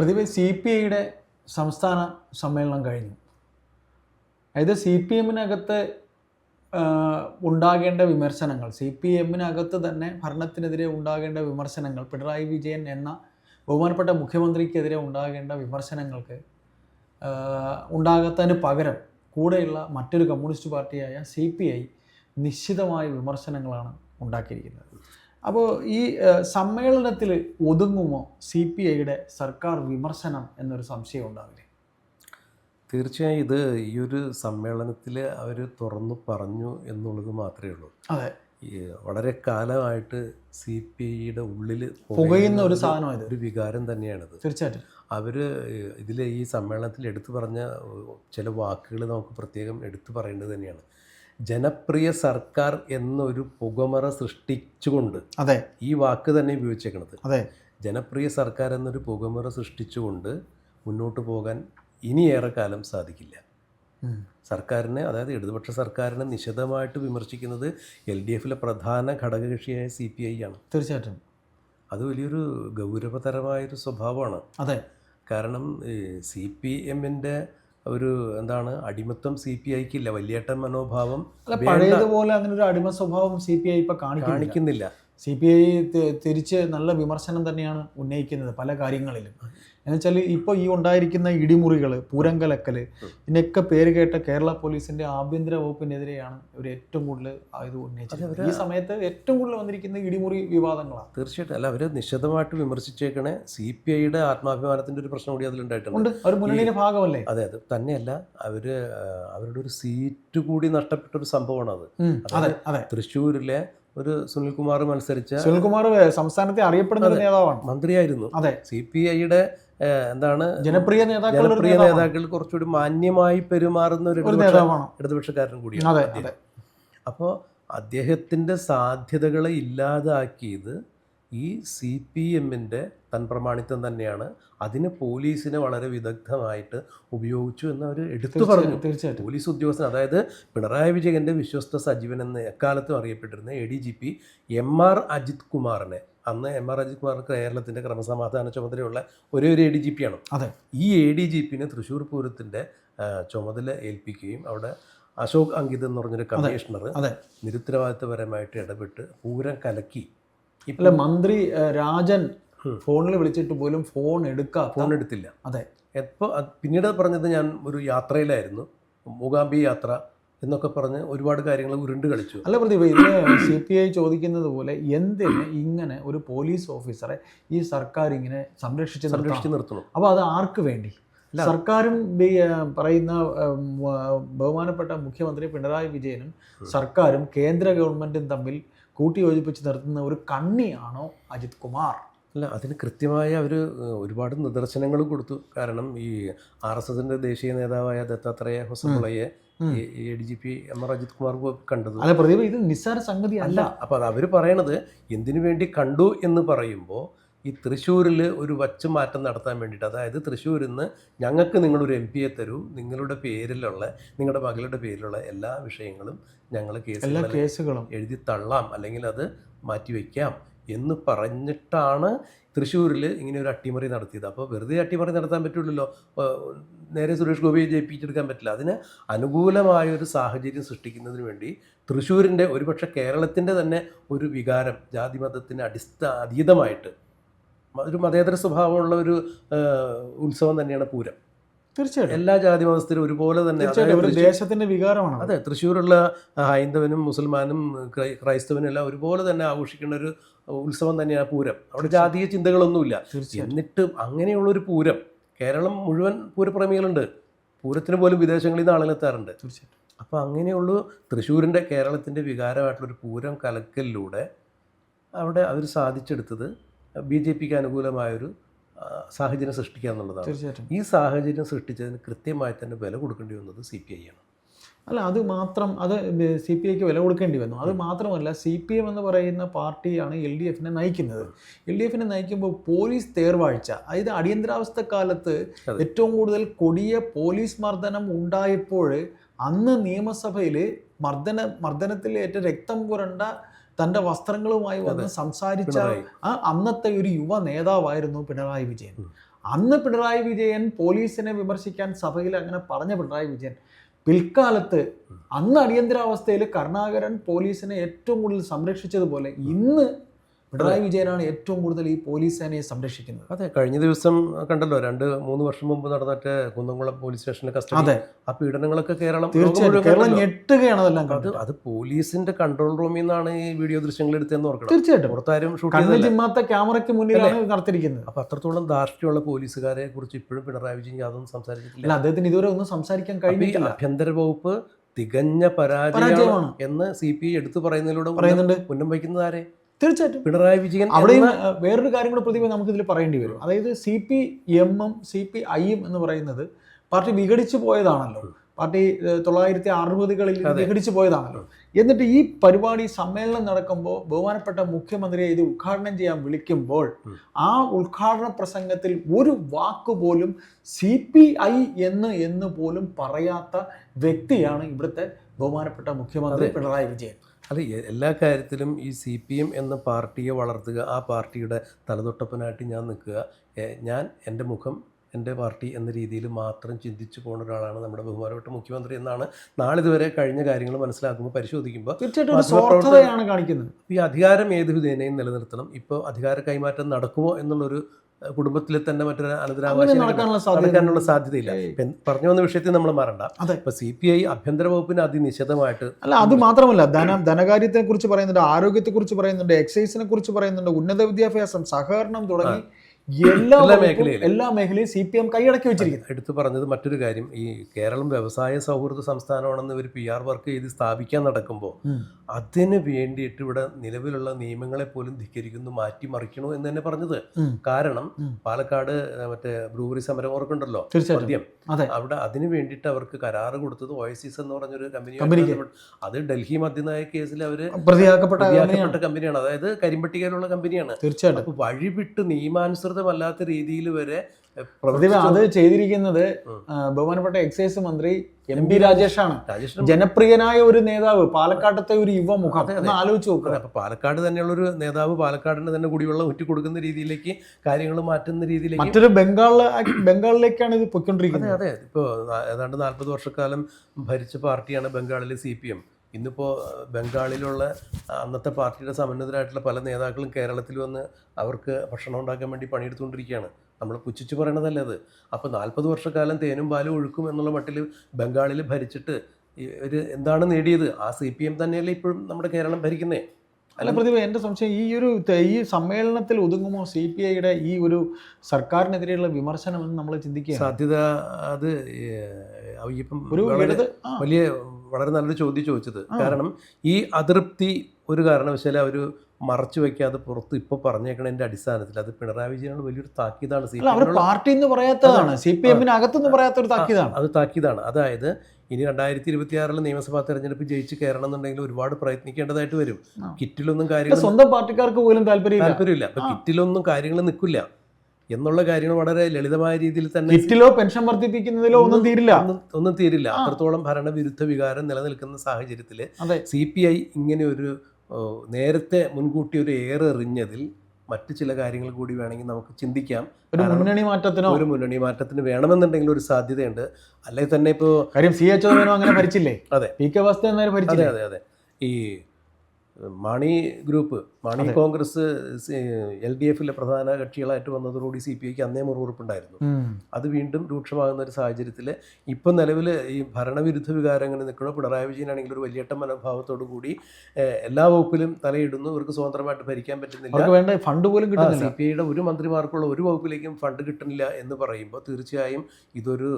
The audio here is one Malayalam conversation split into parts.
പ്രതിഭ സി പി ഐയുടെ സംസ്ഥാന സമ്മേളനം കഴിഞ്ഞു. അതായത് സി പി എമ്മിനകത്ത് ഉണ്ടാകേണ്ട വിമർശനങ്ങൾ സി പി എമ്മിനകത്ത് തന്നെ ഭരണത്തിനെതിരെ ഉണ്ടാകേണ്ട വിമർശനങ്ങൾ പിണറായി വിജയൻ എന്ന ബഹുമാനപ്പെട്ട മുഖ്യമന്ത്രിക്കെതിരെ ഉണ്ടാകേണ്ട വിമർശനങ്ങൾക്ക് ഉണ്ടാകത്തതിന് പകരം കൂടെയുള്ള മറ്റൊരു കമ്മ്യൂണിസ്റ്റ് പാർട്ടിയായ സി പി ഐ നിശ്ചിതമായ വിമർശനങ്ങളാണ് ഉണ്ടാക്കിയിരിക്കുന്നത്. അപ്പോൾ ഈ സമ്മേളനത്തിൽ ഒതുങ്ങുമോ സി പി ഐയുടെ സർക്കാർ വിമർശനം എന്നൊരു സംശയം ഉണ്ടാവില്ലേ? തീർച്ചയായും ഇത് ഈ ഒരു സമ്മേളനത്തിൽ അവർ തുറന്നു പറഞ്ഞു എന്നുള്ളത് മാത്രമേ ഉള്ളൂ. അതെ. വളരെ കാലമായിട്ട് സി പി ഐയുടെ ഉള്ളിൽ പുകയുന്ന ഒരു സാധനമാണ് ഒരു വികാരം തന്നെയാണിത്. തീർച്ചയായിട്ടും. അവർ ഇതിൽ ഈ സമ്മേളനത്തിൽ എടുത്തു പറഞ്ഞ ചില വാക്കുകൾ നമുക്ക് പ്രത്യേകം എടുത്തു പറയേണ്ടത് തന്നെയാണ്. ജനപ്രിയ സർക്കാർ എന്നൊരു പുകമറ സൃഷ്ടിച്ചുകൊണ്ട് അതെ. ഈ വാക്ക് തന്നെ ഉപയോഗിച്ചേക്കണത്. അതെ. ജനപ്രിയ സർക്കാർ എന്നൊരു പുകമറ സൃഷ്ടിച്ചുകൊണ്ട് മുന്നോട്ട് പോകാൻ ഇനിയേറെ കാലം സാധിക്കില്ല. സർക്കാരിനെ അതായത് ഇടതുപക്ഷ സർക്കാരിനെ നിശിതമായിട്ട് വിമർശിക്കുന്നത് എൽ ഡി എഫിലെ പ്രധാന ഘടകകക്ഷിയായ സി പി ഐ ആണ്. തീർച്ചയായിട്ടും. അത് വലിയൊരു ഗൗരവതരമായൊരു സ്വഭാവമാണ്. അതെ. കാരണം സി പി എമ്മിന്റെ ഒരു എന്താണ് അടിമത്വം സി പി ഐക്കില്ല. വലിയേട്ടൻ മനോഭാവം പഴയതുപോലെ അങ്ങനെ ഒരു അടിമ സ്വഭാവം സി പി ഐ ഇപ്പൊ കാണിക്കുന്നില്ല. കാണിക്കുന്നില്ല. സി പി ഐ തിരിച്ച് നല്ല വിമർശനം തന്നെയാണ് ഉന്നയിക്കുന്നത് പല കാര്യങ്ങളിലും. എന്നുവെച്ചാൽ ഇപ്പോൾ ഈ ഉണ്ടായിരിക്കുന്ന ഇടിമുറികൾ പൂരങ്കലക്കൽ ഇതിനൊക്കെ പേര് കേട്ട കേരള പോലീസിന്റെ ആഭ്യന്തര വകുപ്പിനെതിരെയാണ് ഇവർ ഏറ്റവും കൂടുതൽ ഇത് ഉന്നയിച്ചത്. ഈ സമയത്ത് ഏറ്റവും കൂടുതൽ വന്നിരിക്കുന്ന ഇടിമുറി വിവാദങ്ങളാണ് തീർച്ചയായിട്ടും. അല്ല അവർ നിശിതമായിട്ട് വിമർശിച്ചേക്കണേ സി പി ഐയുടെ ആത്മാഭിമാനത്തിന്റെ ഒരു പ്രശ്നം കൂടി അതിലുണ്ടായിട്ടുണ്ട് അവർ മുന്നണിയുടെ ഭാഗമല്ലേ? അതെ അത് തന്നെയല്ല. അവർ അവരുടെ ഒരു സീറ്റ് കൂടി നഷ്ടപ്പെട്ട ഒരു സംഭവമാണ് അത് അതെ അതെ. തൃശ്ശൂരിലെ ഒരു സുനിൽകുമാർ മത്സരിച്ച സുനിൽകുമാർ സംസ്ഥാനത്തെ അറിയപ്പെടുന്ന നേതാവാണ്. മന്ത്രിയായിരുന്നു. അതെ. സി പി ഐയുടെ എന്താണ് ജനപ്രിയ നേതാക്കളുടെ ഒരു ജനപ്രിയ നേതാക്കൾ കുറച്ചുകൂടി മാന്യമായി പെരുമാറുന്ന ഒരു ഇടതുപക്ഷക്കാരൻ കൂടിയാണ് അപ്പോൾ അദ്ദേഹത്തിന്റെ സാധ്യതകളെ ഇല്ലാതാക്കിയത് ഈ സി പി എമ്മിന്റെ തൻപ്രമാണിത്വം തന്നെയാണ് അതിന് പോലീസിനെ വളരെ വിദഗ്ധമായിട്ട് ഉപയോഗിച്ചു എന്ന് അവർ എടുത്തു പറഞ്ഞു. തീർച്ചയായിട്ടും. പോലീസ് ഉദ്യോഗസ്ഥൻ അതായത് പിണറായി വിജയന്റെ വിശ്വസ്ത സജീവൻ എന്ന് എക്കാലത്തും അറിയപ്പെട്ടിരുന്ന A D G P M R Ajith കുമാറിനെ അന്ന് എം ആർ അജിത് കുമാർ കേരളത്തിന്റെ ക്രമസമാധാന ചുമതലയുള്ള ഒരേ ഒരു എ ഡി ജി പി ആണ്. അതെ. ഈ എ ഡി ജി പിനെ തൃശ്ശൂർ പൂരത്തിന്റെ ചുമതല ഏൽപ്പിക്കുകയും അവിടെ അശോക് അങ്കിത് എന്ന് പറഞ്ഞൊരു കമ്മീഷണർ നിരുത്തരവാദിത്തപരമായിട്ട് ഇടപെട്ട് പൂരം കലക്കി അല്ല മന്ത്രി രാജൻ ഫോണിൽ വിളിച്ചിട്ട് പോലും ഫോൺ എടുക്കാത്ത ഫോൺ എടുത്തില്ല. അതെ. എപ്പോൾ പിന്നീട് പറഞ്ഞത് ഞാൻ ഒരു യാത്രയിലായിരുന്നു. മൂകാംബി യാത്ര എന്നൊക്കെ പറഞ്ഞ് ഒരുപാട് കാര്യങ്ങൾ ഉരുണ്ട് കളിച്ചു. അല്ല പ്രതിഭ ഇതിന് സി പി ഐ ചോദിക്കുന്നത് പോലെ എന്തിന് ഇങ്ങനെ ഒരു പോലീസ് ഓഫീസറെ ഈ സർക്കാർ ഇങ്ങനെ സംരക്ഷിച്ച് സംരക്ഷിച്ച് നിർത്തണം. അപ്പോൾ അത് ആർക്ക് വേണ്ടി? സർക്കാരും പറയുന്ന ബഹുമാനപ്പെട്ട മുഖ്യമന്ത്രി പിണറായി വിജയനും സർക്കാരും കേന്ദ്ര ഗവൺമെന്റും തമ്മിൽ കൂട്ടിയോജിപ്പിച്ച് നിർത്തുന്ന ഒരു കണ്ണിയാണോ അജിത് കുമാർ? അല്ല അതിന് കൃത്യമായ അവർ ഒരുപാട് നിദർശനങ്ങളും കൊടുത്തു. കാരണം ഈ ആർ എസ് എസിന്റെ ദേശീയ നേതാവായ Dattatreya ഹൊസമുളയെ A D G P M R Ajith Kumar കണ്ടത്. അല്ല പ്രദീപ് ഇത് നിസ്സാര സംഗതി അല്ല അല്ല അപ്പോൾ അത് അവർ പറയണത് എന്തിനു വേണ്ടി കണ്ടു എന്ന് പറയുമ്പോൾ ഈ തൃശ്ശൂരിൽ ഒരു വച്ചുമാറ്റം നടത്താൻ വേണ്ടിയിട്ട് അതായത് തൃശ്ശൂരിൽ നിന്ന് ഞങ്ങൾക്ക് നിങ്ങളൊരു എം പിയെ തരൂ നിങ്ങളുടെ പേരിലുള്ള നിങ്ങളുടെ മകളുടെ പേരിലുള്ള എല്ലാ വിഷയങ്ങളും ഞങ്ങൾ കേസുകളും എഴുതി തള്ളാം അല്ലെങ്കിൽ അത് മാറ്റിവെക്കാം എന്ന് പറഞ്ഞിട്ടാണ് തൃശ്ശൂരിൽ ഇങ്ങനെ ഒരു അട്ടിമറി നടത്തിയത്. അപ്പോൾ വെറുതെ അട്ടിമറി നടത്താൻ പറ്റുള്ളല്ലോ നേരെ സുരേഷ് ഗോപിയെ ജയിപ്പിച്ചെടുക്കാൻ പറ്റില്ല. അതിന് അനുകൂലമായ ഒരു സാഹചര്യം സൃഷ്ടിക്കുന്നതിന് വേണ്ടി തൃശ്ശൂരിന്റെ ഒരുപക്ഷെ കേരളത്തിന്റെ തന്നെ ഒരു വികാരം ജാതിമതത്തിന് അടിസ്ഥാ അതീതമായിട്ട് ഒരു മതേതര സ്വഭാവമുള്ള ഒരു ഉത്സവം തന്നെയാണ് പൂരം. തീർച്ചയായിട്ടും. എല്ലാ ജാതി മതസ്ഥരും ഒരുപോലെ തന്നെ ദേശത്തിന്റെ വികാരമാണ് അതെ. തൃശ്ശൂരുള്ള ഹൈന്ദവനും മുസൽമാനും ക്രൈസ്തവനും എല്ലാം ഒരുപോലെ തന്നെ ആഘോഷിക്കുന്ന ഒരു ഉത്സവം തന്നെയാണ് പൂരം. അവിടെ ജാതീയ ചിന്തകളൊന്നുമില്ല. എന്നിട്ട് അങ്ങനെയുള്ള ഒരു പൂരം കേരളം മുഴുവൻ പൂരപ്രേമികളുണ്ട്. പൂരത്തിന് പോലും വിദേശങ്ങളിൽ നിന്ന് ആളുകളെത്താറുണ്ട്. തീർച്ചയായിട്ടും. അപ്പോൾ അങ്ങനെയുള്ള തൃശ്ശൂരിന്റെ കേരളത്തിന്റെ വികാരമായിട്ടുള്ളൊരു പൂരം കലക്കലിലൂടെ അവിടെ അവർ സാധിച്ചെടുത്തത് ബി ജെ പിക്ക് അനുകൂലമായൊരു സാഹചര്യം സൃഷ്ടിക്കുക എന്നുള്ളതാണ്. തീർച്ചയായിട്ടും. ഈ സാഹചര്യം സൃഷ്ടിച്ചതിന് കൃത്യമായി തന്നെ വില കൊടുക്കേണ്ടി വന്നത് സി പി ഐ ആണ്. അല്ല അത് മാത്രം അത് സി പി ഐക്ക് വില കൊടുക്കേണ്ടി വന്നു. അത് മാത്രമല്ല സി പി എം എന്ന് പറയുന്ന പാർട്ടിയാണ് എൽ ഡി എഫിനെ നയിക്കുന്നത്. എൽ ഡി എഫിനെ നയിക്കുമ്പോൾ പോലീസ് തേർവാഴ്ച അതായത് അടിയന്തരാവസ്ഥ കാലത്ത് ഏറ്റവും കൂടുതൽ കൊടിയ പോലീസ് മർദ്ദനം ഉണ്ടായപ്പോൾ അന്ന് നിയമസഭയിൽ മർദ്ദന മർദ്ദനത്തിൽ ഏറ്റ രക്തം പുരണ്ട തന്റെ വസ്ത്രങ്ങളുമായി വന്ന് സംസാരിച്ച ആ അന്നത്തെ ഒരു യുവ നേതാവായിരുന്നു പിണറായി വിജയൻ. അന്ന് പിണറായി വിജയൻ പോലീസിനെ വിമർശിക്കാൻ സഭയിൽ അങ്ങനെ പറഞ്ഞ പിണറായി വിജയൻ പിൽക്കാലത്ത് അന്ന് അടിയന്തരാവസ്ഥയിൽ കരുണാകരൻ പോലീസിനെ ഏറ്റവും കൂടുതൽ സംരക്ഷിച്ചതുപോലെ ഇന്ന് പിണറായി വിജയനാണ് ഏറ്റവും കൂടുതൽ ഈ പോലീസ് സേനയെ സംരക്ഷിക്കുന്നത്. അതെ കഴിഞ്ഞ ദിവസം കണ്ടല്ലോ രണ്ട് മൂന്ന് വർഷം മുമ്പ് നടന്നിട്ട് കുന്നംകുളം പോലീസ് സ്റ്റേഷനിലെ കസ്റ്റഡി. അതെ. ആ പീഡനങ്ങളൊക്കെ കേരളം തീർച്ചയായിട്ടും. ഞെട്ടുകയാണ് അതെല്ലാം അത് അത് പോലീസിന്റെ കൺട്രോൾ റൂമിൽ നിന്നാണ് ഈ വീഡിയോ ദൃശ്യങ്ങൾ എടുത്തതെന്ന് ഓർക്കണം. തീർച്ചയായിട്ടും. പുറത്താരും ഷൂട്ട് ക്യാമറയ്ക്ക് മുന്നിലാണ് നടത്തിയിരിക്കുന്നത്. അപ്പൊ അത്രത്തോളം ധാർഷ്ട്യമുള്ള പോലീസുകാരെ കുറിച്ച് ഇപ്പോഴും പിണറായി വിജയൻ യാതൊന്നും സംസാരിച്ചിട്ടില്ല. അദ്ദേഹത്തിന് ഇതുവരെ ഒന്നും സംസാരിക്കാൻ കഴിഞ്ഞിട്ടില്ല. ആഭ്യന്തര വകുപ്പ് തികഞ്ഞ പരാജയമാണ് എന്ന് സി പി ഐ എടുത്തു പറയുന്നതിലൂടെ പറയുന്നുണ്ട്. ഉന്നം വയ്ക്കുന്നത് ആരെ? തീർച്ചയായിട്ടും. പിണറായി വിജയൻ അവിടെയും ഏഹ്, വേറൊരു കാര്യം കൂടെ പ്രതിഭ നമുക്കിതിൽ പറയേണ്ടി വരും. അതായത് സി പി എമ്മും സി പി ഐയും എന്ന് പറയുന്നത് പാർട്ടി വിഘടിച്ചു പോയതാണല്ലോ. പാർട്ടി തൊള്ളായിരത്തി അറുപതുകളിൽ വിഘടിച്ചു പോയതാണല്ലോ. എന്നിട്ട് ഈ പരിപാടി സമ്മേളനം നടക്കുമ്പോൾ ബഹുമാനപ്പെട്ട മുഖ്യമന്ത്രിയെ ഇത് ഉദ്ഘാടനം ചെയ്യാൻ വിളിക്കുമ്പോൾ ആ ഉദ്ഘാടന പ്രസംഗത്തിൽ ഒരു വാക്ക് പോലും സി പി ഐ എന്ന് എന്ന് പോലും പറയാത്ത വ്യക്തിയാണ് ഇവിടുത്തെ ബഹുമാനപ്പെട്ട മുഖ്യമന്ത്രി പിണറായി വിജയൻ. അല്ല എല്ലാ കാര്യത്തിലും ഈ സി പി എം എന്ന പാർട്ടിയെ വളർത്തുക ആ പാർട്ടിയുടെ തലതൊട്ടപ്പനായിട്ട് ഞാൻ നിൽക്കുക ഞാൻ എന്റെ മുഖം എന്റെ പാർട്ടി എന്ന രീതിയിൽ മാത്രം ചിന്തിച്ചു പോകുന്ന ഒരാളാണ് നമ്മുടെ ബഹുമാനപ്പെട്ട മുഖ്യമന്ത്രി എന്നാണ് നാളിതുവരെ കഴിഞ്ഞ കാര്യങ്ങൾ മനസ്സിലാക്കുമ്പോൾ പരിശോധിക്കുമ്പോൾ തീർച്ചയായിട്ടും കാണിക്കുന്നത്. ഈ അധികാരം ഏത് വിധേനയും നിലനിർത്തണം. ഇപ്പോൾ അധികാര കൈമാറ്റം നടക്കുമോ എന്നുള്ളൊരു കുടുംബത്തിൽ തന്നെ മറ്റൊരു അനന്തരാവകാശം നടക്കാനുള്ള സാധ്യതയില്ല. പറഞ്ഞു വന്ന വിഷയത്തിൽ നമ്മൾ മറണ്ട. അതെ. ഇപ്പൊ സി പി ഐ ആഭ്യന്തര വകുപ്പിന് അതിനിശിതമായിട്ട് അല്ല അത് മാത്രമല്ല ധനം ധനകാര്യത്തെ കുറിച്ച് പറയുന്നുണ്ട് ആരോഗ്യത്തെ കുറിച്ച് പറയുന്നുണ്ട് എക്സൈസിനെ കുറിച്ച് പറയുന്നുണ്ട് ഉന്നത വിദ്യാഭ്യാസം സഹകരണം തുടങ്ങി എല്ലാ മേഖലയിലും. എല്ലാ മേഖലയും സി പി എം കൈയടക്കി വെച്ചിരിക്കുന്നു. എടുത്തു പറഞ്ഞത് മറ്റൊരു കാര്യം. ഈ കേരളം വ്യവസായ സൗഹൃദ സംസ്ഥാനമാണെന്ന് ഇവർ പി ആർ വർക്ക് ചെയ്ത് സ്ഥാപിക്കാൻ നടക്കുമ്പോൾ അതിന് വേണ്ടിയിട്ട് ഇവിടെ നിലവിലുള്ള നിയമങ്ങളെ പോലും ധിക്കരിക്കുന്നു മാറ്റിമറിക്കണോ എന്ന് തന്നെ പറഞ്ഞത്. കാരണം പാലക്കാട് മറ്റേ ബ്രൂവറി സമരം ഓർക്കുണ്ടല്ലോ മദ്യം. അവിടെ അതിന് വേണ്ടിയിട്ട് അവർക്ക് കരാറ് കൊടുത്തത് ഒയസിസ് എന്ന് പറഞ്ഞൊരു. കമ്പനി അത് ഡൽഹി മദ്യനായ കേസിൽ അവർ പ്രതിയാക്കപ്പെട്ട കമ്പനിയാണ്. അതായത് കരിമ്പട്ടികയിലുള്ള കമ്പനിയാണ്. തീർച്ചയായിട്ടും. അപ്പൊ നിയമാനുസൃതമല്ലാത്ത രീതിയിൽ വരെ പ്രതിഭ. അത് ചെയ്തിരിക്കുന്നത് ബഹുമാനപ്പെട്ട എക്സൈസ് മന്ത്രി എം പി രാജേഷാണ്. ജനപ്രിയനായ ഒരു നേതാവ് പാലക്കാട്ടത്തെ ഒരു യുവമുഖം. മുഖം ആലോചിച്ച് നോക്കുക. അപ്പൊ പാലക്കാട് തന്നെയുള്ള ഒരു നേതാവ് പാലക്കാടിന് തന്നെ കുടിവെള്ളം ഉറ്റി കൊടുക്കുന്ന രീതിയിലേക്ക് കാര്യങ്ങൾ മാറ്റുന്ന രീതിയിലേക്ക് മറ്റൊരു ബംഗാളിൽ ബംഗാളിലേക്കാണ് ഇത് പൊയ്ക്കൊണ്ടിരിക്കുന്നത്. അതെ ഇപ്പോൾ ഏതാണ്ട് നാൽപ്പത് വർഷക്കാലം ഭരിച്ച പാർട്ടിയാണ് ബംഗാളിലെ സി പി എം. ഇന്നിപ്പോൾ ബംഗാളിലുള്ള അന്നത്തെ പാർട്ടിയുടെ സമന്വിതരായിട്ടുള്ള പല നേതാക്കളും കേരളത്തിൽ വന്ന് അവർക്ക് ഭക്ഷണം ഉണ്ടാക്കാൻ വേണ്ടി പണിയെടുത്തുകൊണ്ടിരിക്കുകയാണ്. നമ്മൾ പുച്ഛിച്ച് പറയണതല്ലേ അത്. അപ്പോൾ നാൽപ്പത് വർഷക്കാലം തേനും പാലും ഒഴുക്കും എന്നുള്ള മട്ടിൽ ബംഗാളിൽ ഭരിച്ചിട്ട് ഒരു എന്താണ് നേടിയത്? ആ സി പി എം തന്നെയല്ലേ ഇപ്പോഴും നമ്മുടെ കേരളം ഭരിക്കുന്നേ. അല്ല പ്രതിഭ എന്റെ സംശയം ഈ ഒരു ഈ സമ്മേളനത്തിൽ ഒതുങ്ങുമോ സി പി ഐയുടെ ഈ ഒരു സർക്കാരിനെതിരെയുള്ള വിമർശനം എന്ന് നമ്മൾ ചിന്തിക്കുക സാധ്യത അത് ഇപ്പം ഒരു വലിയ വളരെ നല്ലൊരു ചോദ്യം ചോദിച്ചത്. കാരണം ഈ അതൃപ്തി ഒരു കാരണവശാലും അവർ മറച്ചു വെക്കാതെ പുറത്ത് ഇപ്പൊ പറഞ്ഞേക്കണതിന്റെ അടിസ്ഥാനത്തിൽ അത് പിണറായി വിജയനുള്ള വലിയൊരു താക്കീതാണ്. സി പാർട്ടി എന്ന് പറയാത്തതാണ്. സി പി എമ്മിന് അകത്തുനിന്ന് പറയാത്ത ഒരു താക്കീതാണ്. അത് താക്കീതാണ്. അതായത് ഇനി രണ്ടായിരത്തി ഇരുപത്തി ആറിലെ നിയമസഭാ തെരഞ്ഞെടുപ്പ് ജയിച്ച് കയറണം എന്നുണ്ടെങ്കിൽ ഒരുപാട് പ്രയത്നിക്കേണ്ടതായിട്ട് വരും. കിറ്റിലൊന്നും കാര്യങ്ങൾ സ്വന്തം പാർട്ടിക്കാർക്ക് പോലും താല്പര്യം താല്പര്യമില്ല. അപ്പൊ കിറ്റിലൊന്നും കാര്യങ്ങൾ നിൽക്കില്ല. എന്നുള്ള കാര്യങ്ങൾ വളരെ ലളിതമായ രീതിയിൽ തന്നെ കിറ്റിലോ പെൻഷൻ വർദ്ധിപ്പിക്കുന്നതിലോ ഒന്നും തീരില്ല. ഒന്നും തീരില്ല. അത്രത്തോളം ഭരണവിരുദ്ധ വികാരം നിലനിൽക്കുന്ന സാഹചര്യത്തിൽ സി പി ഐ ഇങ്ങനെ ഒരു നേരത്തെ മുൻകൂട്ടി ഒരു ഏറെറിഞ്ഞതിൽ മറ്റു ചില കാര്യങ്ങൾ കൂടി വേണമെങ്കിൽ നമുക്ക് ചിന്തിക്കാം. ഒരു മുന്നണി മാറ്റത്തിനോ? ഒരു മുന്നണി മാറ്റത്തിന് വേണമെന്നുണ്ടെങ്കിൽ ഒരു സാധ്യതയുണ്ട്. അല്ലെങ്കിൽ തന്നെ ഇപ്പോൾ കാര്യം സി എച്ച് അങ്ങനെ ഭരിച്ചില്ലേ? അതെ. പി കെ വാസ്തവൻ നേരെ അതെ അതെ അതെ. ഈ Mani group Mani Congress L D എഫിലെ പ്രധാന കക്ഷികളായിട്ട് വന്നതോടുകൂടി സി പി ഐക്ക് അന്നേ മുറിവുറുപ്പുണ്ടായിരുന്നു. അത് വീണ്ടും രൂക്ഷമാകുന്ന ഒരു സാഹചര്യത്തിൽ ഇപ്പം നിലവിൽ ഈ ഭരണവിരുദ്ധ വികാരങ്ങൾ നിൽക്കുന്ന പിണറായി വിജയനാണെങ്കിൽ ഒരു വലിയട്ട മനോഭാവത്തോടു കൂടി എല്ലാ വകുപ്പിലും തലയിടുന്നു. ഇവർക്ക് സ്വതന്ത്രമായിട്ട് ഭരിക്കാൻ പറ്റുന്നില്ല. വേണ്ട ഫണ്ട് പോലും കിട്ടുന്നില്ല. സി പി ഐയുടെ ഒരു മന്ത്രിമാർക്കുള്ള ഒരു വകുപ്പിലേക്കും ഫണ്ട് കിട്ടുന്നില്ല എന്ന് പറയുമ്പോൾ തീർച്ചയായും ഇതൊരു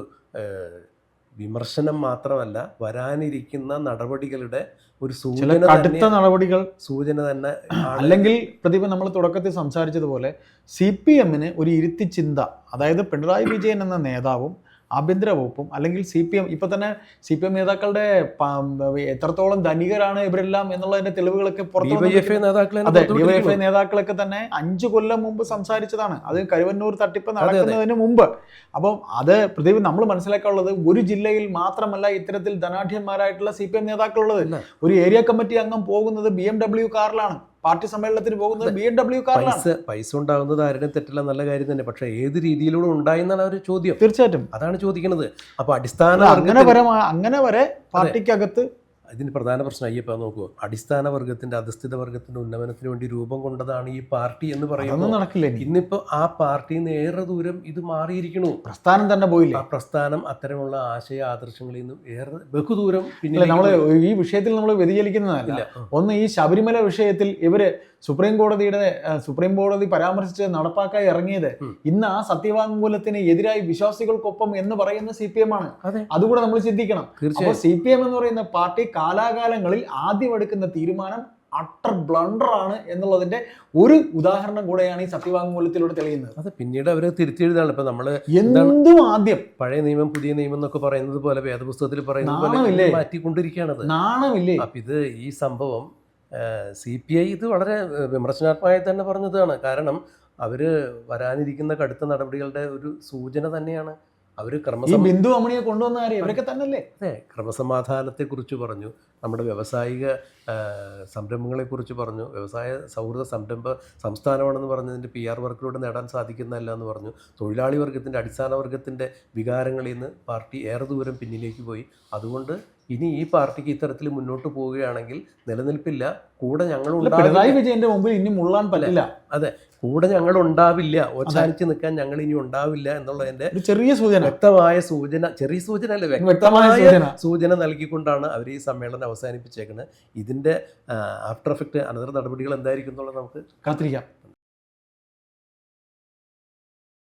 വിമർശനം മാത്രമല്ല വരാനിരിക്കുന്ന നടപടികളുടെ ഒരു സൂചന അടുത്ത നടപടികൾ സൂചന തന്നെ അല്ലെങ്കിൽ പ്രതിഭ നമ്മൾ തുടക്കത്തിൽ സംസാരിച്ചതുപോലെ സി പി എമ്മിന് ഒരു ഇരുത്തി ചിന്ത അതായത് പിണറായി വിജയൻ എന്ന നേതാവും ആഭ്യന്തര വകുപ്പും അല്ലെങ്കിൽ സി പി എം ഇപ്പം തന്നെ സി പി എം നേതാക്കളുടെ എത്രത്തോളം ധനികരാണ് ഇവരെല്ലാം എന്നുള്ളതിന്റെ തെളിവുകളൊക്കെ പുറത്തു നേതാക്കളൊക്കെ തന്നെ അഞ്ചു കൊല്ലം മുമ്പ് സംസാരിച്ചതാണ്. അത് കരുവന്നൂർ തട്ടിപ്പ്. നടക്കുന്നതിന് മുമ്പ്. അപ്പം അത് പ്രദീപ് നമ്മൾ മനസ്സിലാക്കാനുള്ളത് ഒരു ജില്ലയിൽ മാത്രമല്ല ഇത്തരത്തിൽ ധനാഢ്യന്മാരായിട്ടുള്ള സി പി എം നേതാക്കളുള്ളത്. ഒരു ഏരിയ കമ്മിറ്റി അംഗം പോകുന്നത് ബി എം ഡബ്ല്യു കാറിലാണ്. പാർട്ടി സമ്മേളനത്തിന് പോകുന്നത് ബി എം ഡബ്ല്യു കാറിലാണ് പൈസ ഉണ്ടാകുന്നത് ആരുടെ തെറ്റില്ല നല്ല കാര്യം തന്നെ. പക്ഷെ ഏത് രീതിയിലൂടെ ഉണ്ടായി എന്നാണ് ഒരു ചോദ്യം. തീർച്ചയായിട്ടും. അതാണ് ചോദിക്കുന്നത്. അപ്പൊ അടിസ്ഥാന അങ്ങനെ വരെ അങ്ങനെ വരെ പാർട്ടിക്കകത്ത് ഇതിന് പ്രധാന പ്രശ്നം അയ്യപ്പ നോക്കൂ. അടിസ്ഥാന വർഗത്തിന്റെ അധസ്ഥിത വർഗത്തിന്റെ ഉന്നമനത്തിന് വേണ്ടി രൂപം കൊണ്ടതാണ് ഈ പാർട്ടി എന്ന് പറയുന്നത് നടക്കില്ല ഇനി. ഇന്നിപ്പോ ആ പാർട്ടി ഏറെ ദൂരം ഇത് മാറിയിരിക്കണു പ്രസ്ഥാനം തന്നെ പോയില്ല? ആ പ്രസ്ഥാനം അത്തരമുള്ള ആശയ ആദർശങ്ങളിൽ നിന്നും ഏറെ ബഹുദൂരം പിന്നെ നമ്മൾ ഈ വിഷയത്തിൽ നമ്മൾ വ്യതിചലിക്കുന്നതല്ല. ഒന്ന് ഈ ശബരിമല വിഷയത്തിൽ ഇവർ സുപ്രീം കോടതിയുടെ സുപ്രീം കോടതി പരാമർശിച്ച് നടപ്പാക്കായി ഇറങ്ങിയത്. ഇന്ന് ആ സത്യവാങ്മൂലത്തിന് എതിരായി വിശ്വാസികൾക്കൊപ്പം എന്ന് പറയുന്ന സി പി എം ആണ്. അതെ. അതുകൂടെ നമ്മൾ ചിന്തിക്കണം. തീർച്ചയായും. സി പി എം എന്ന് പറയുന്ന പാർട്ടി കാലാകാലങ്ങളിൽ ആദ്യം എടുക്കുന്ന തീരുമാനം അട്ടർ ബ്ലണ്ടർ ആണ് എന്നുള്ളതിന്റെ ഒരു ഉദാഹരണം കൂടെയാണ് ഈ സത്യവാങ്മൂലത്തിലൂടെ തെളിയുന്നത്. അത് പിന്നീട് അവർ തിരുത്തിയെഴുതാണ് ഇപ്പൊ നമ്മൾ എന്തും ആദ്യം പഴയ നിയമം പുതിയ നിയമം എന്നൊക്കെ പറയുന്നത് പോലെ വേദപുസ്തകത്തിൽ പറയുന്നത് പോലെ മാറ്റിക്കൊണ്ടിരിക്കുകയാണത് നാണമില്ലേ? അപ്പൊ ഇത് ഈ സംഭവം സി പി ഐ ഇത് വളരെ വിമർശനാത്മകമായി തന്നെ പറഞ്ഞതാണ്. കാരണം അവർ വരാനിരിക്കുന്ന കടുത്ത നടപടികളുടെ ഒരു സൂചന തന്നെയാണ്. അവർ ഈ ബിന്ദു അമണിയെ കൊണ്ടുവന്ന കാര്യം ഇവരൊക്കെ തന്നല്ലേ അതെ ക്രമസമാധാനത്തെക്കുറിച്ച് പറഞ്ഞു. നമ്മുടെ വ്യവസായിക സംരംഭങ്ങളെ കുറിച്ച് പറഞ്ഞു. വ്യവസായ സൗഹൃദ സംരംഭ സംസ്ഥാനമാണെന്ന് പറഞ്ഞതിന്റെ പി ആർ വർക്കിലൂടെ നേടാൻ സാധിക്കുന്നതല്ല എന്ന് പറഞ്ഞു. തൊഴിലാളി വർഗത്തിന്റെ അടിസ്ഥാന വർഗത്തിന്റെ വികാരങ്ങളിൽ നിന്ന് പാർട്ടി ഏറെ ദൂരം പിന്നിലേക്ക് പോയി. അതുകൊണ്ട് ഇനി ഈ പാർട്ടിക്ക് ഇത്തരത്തിൽ മുന്നോട്ട് പോവുകയാണെങ്കിൽ നിലനിൽപ്പില്ല. കൂടെ ഞങ്ങൾ പിണറായി വിജയന്റെ മുമ്പിൽ ഇനി മുള്ളാൻ പറ്റില്ല. അതെ. കൂടെ ഞങ്ങൾ ഉണ്ടാവില്ല. ഒച്ചാനിച്ച് നിൽക്കാൻ ഞങ്ങൾ ഇനി ഉണ്ടാവില്ല എന്നുള്ളതിന്റെ ചെറിയ സൂചന. വ്യക്തമായ സൂചന ചെറിയ സൂചന അല്ല വ്യക്തമായ സൂചന. നൽകിക്കൊണ്ടാണ് അവർ ഈ സമ്മേളനം അവസാനിപ്പിച്ചേക്കുന്നത് ഇതിന്റെ ആഫ്റ്റർ എഫക്റ്റ് അനന്തര നടപടികൾ എന്തായിരിക്കും എന്നുള്ളത് നമുക്ക് കാത്തിരിക്കാം.